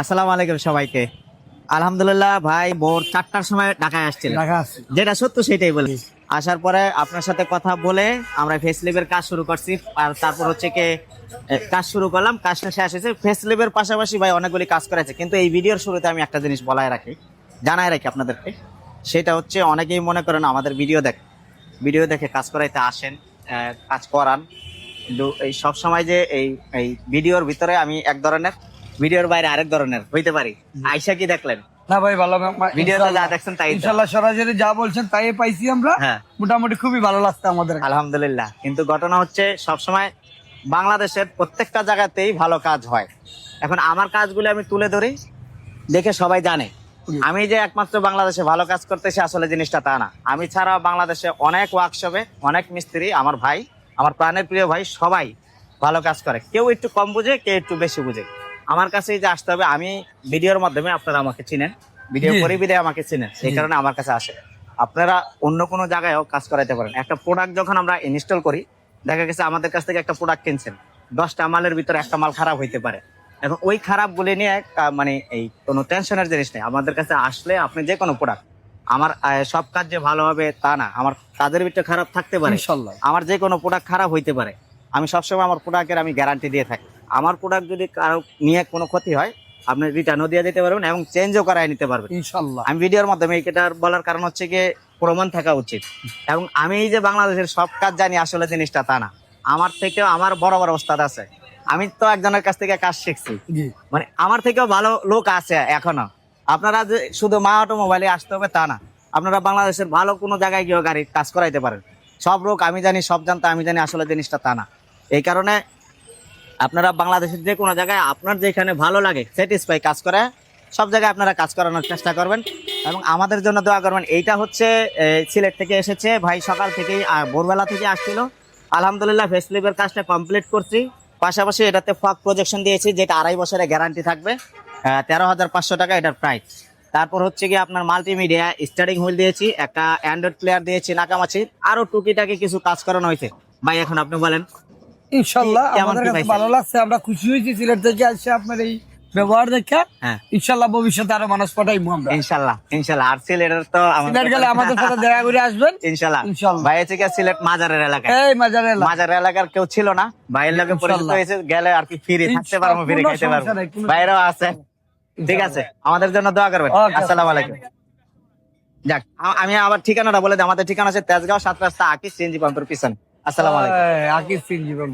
আসসালামু আলাইকুম সবাইকে। আলহামদুলিল্লাহ ভাই ভোর চারটার সময় ঢাকায় আসছিল যেটা সত্য সেটাই বলি। আসার পরে আপনার সাথে কথা বলে আমরা ফেস লিভের কাজ শুরু করছি। আর তারপর হচ্ছে কি কাজ শুরু করলাম। কাজটা শেষ হয়েছে। ফেস লিভের পাশাপাশি ভাই অনেকগুলি কাজ করেছে। কিন্তু এই ভিডিওর শুরুতে আমি একটা জিনিস বলাই রাখি জানাই রাখি আপনাদেরকে। সেটা হচ্ছে অনেকেই মনে করেন আমাদের ভিডিও দেখ ভিডিও দেখে কাজ করাইতে আসেন কাজ করান। কিন্তু এই সব সময় যে এই এই ভিডিওর ভিতরে আমি এক ধরনের ভিডিওর বাইরে আরেক ধরনের হইতে পারি। আইসা কি দেখলেন? না ভাই ভালো ভিডিওতে যা দেখছেন তাই তো। ইনশাল্লাহ সরাসরি যা বলছেন তাই পাইছি আমরা। হ্যাঁ। মোটামুটি খুবই ভালো লাগছে আমাদের। আলহামদুলিল্লাহ। কিন্তু ঘটনা হচ্ছে সবসময় বাংলাদেশের প্রত্যেকটা জায়গাতেই ভালো কাজ হয়। এখন আমার কাজগুলো আমি তুলে ধরি দেখে সবাই জানে। আমি যে একমাত্র বাংলাদেশে ভালো কাজ করতেছি আসলে জিনিসটা তা না। আমি ছাড়া বাংলাদেশে অনেক ওয়ার্কশপে অনেক মিস্ত্রি আমার ভাই আমার প্রাণের প্রিয় ভাই সবাই ভালো কাজ করে। কেউ একটু কম বুঝে কেউ একটু বেশি বুঝে। আমার কাছে যে আসতে হবে আমি ভিডিওর মাধ্যমে আপনারা আমাকে চিনেন। ভিডিও করে বিদায় আমাকে চিনেন জি। কারণে আমার কাছে আসে। আপনারা অন্য কোনো জায়গায়ও কাজ করাইতে পারেন। একটা প্রোডাক্ট যখন আমরা ইনস্টল করি দেখা গেছে আমাদের কাছ থেকে একটা প্রোডাক্ট কিনছেন দশটা মালের ভিতরে একটা মাল খারাপ হইতে পারে। এখন ওই খারাপ বলে নিয়ে মানে এই কোনো টেনশনের জিনিস নেই। আমাদের কাছে আসলে আপনি যে কোনো প্রোডাক্ট আমার সব কাজ যে ভালো হবে তা না। আমার কাজের ভিতরে খারাপ থাকতে পারে। আমার যে কোনো প্রোডাক্ট খারাপ হইতে পারে। আমি সবসময় আমার প্রোডাক্টের আমি গ্যারান্টি দিয়ে থাকি। আমার প্রোডাক্ট যদি কারও নিয়ে কোনো ক্ষতি হয় আপনি রিটার্নও দিয়ে দিতে পারবেন এবং চেঞ্জও করাই নিতে পারবেন। ইনশাল্লাহ। আমি ভিডিওর মাধ্যমে এটার বলার কারণ হচ্ছে গিয়ে প্রমাণ থাকা উচিত। এবং আমি এই যে বাংলাদেশের সব কাজ জানি আসলে জিনিসটা তা না। আমার থেকেও আমার বড় বড় ওস্তাদ আছে। আমি তো একজনের কাছ থেকে কাজ শিখছি। মানে আমার থেকেও ভালো লোক আছে এখনও। আপনারা যে শুধু মা অটো অটোমোবাইলে আসতে হবে তা না। আপনারা বাংলাদেশের ভালো কোনো জায়গায় গিয়েও গাড়ি কাজ করাইতে পারেন। সব লোক আমি জানি সব জানতে আমি জানি আসলে জিনিসটা তা না। এই কারণে আপনারা বাংলাদেশের যে কোনো জায়গায় আপনার যেখানে ভালো লাগে স্যাটিসফাই কাজ করে, সব জায়গায় আপনারা কাজ করানোর চেষ্টা করবেন। এবং আমাদের জন্য দোয়া করবেন, এইটা হচ্ছে সিলেট থেকে এসেছে, ভাই সকাল থেকেই ভোরবেলা থেকে আসছিল। আলহামদুলিল্লাহ ফেসলিপের কাজটা কমপ্লিট করছি। পাশাপাশি এটাতে ফক প্রজেকশন দিয়েছি, যেটা আড়াই বছরের গ্যারান্টি থাকবে। তেরো হাজার পাঁচশো টাকা এটার প্রাইস তারপর হচ্ছে কি আপনার মাল্টিমিডিয়া স্টার্টিং হুইল দিয়েছি, একটা অ্যান্ড্রয়েড প্লেয়ার দিয়েছি, নাকামাছি। আরও টুকিটাকি কিছু কাজ করানো হয়েছে। ভাই, এখন আপনি বলেন। ইনশাল্লাহ আমাদের কাছে ভালো লাগছে আমরা খুশি হয়েছি সিলেট থেকে আসছে আপনার এই ব্যবহার দেখে। হ্যাঁ। ইনশাল্লাহ ভবিষ্যতে আরও মানুষ পাঠাইবো আমরা। ইনশাল্লাহ ইনশাল্লাহ। আর সিলেটের তো সিলেট গেলে আমাদের সাথে দেখা করে আসবেন। ইনশাল্লাহ। ইনশাল্লাহ। ভাই সিলেট মাজারের এলাকায়। এই মাজারে এলাকা। এলাকার কেউ ছিল না। ভাইয়ের লোকে পরিচিত হয়েছে গেলে আর কি ফিরে থাকতে পারব ফিরে খাইতে পারব। বাইরেও আছে। ঠিক আছে আমাদের জন্য দোয়া করবেন. আসসালামু আলাইকুম। যাক আমি আবার ঠিকানাটা বলে দিই। আমাদের ঠিকানা আছে তেজগাঁও সাত রাস্তা আকিস সিএনজি পাম্পের পিছনে। আসসালামু আলাইকুম। আকিজ সিং জীবন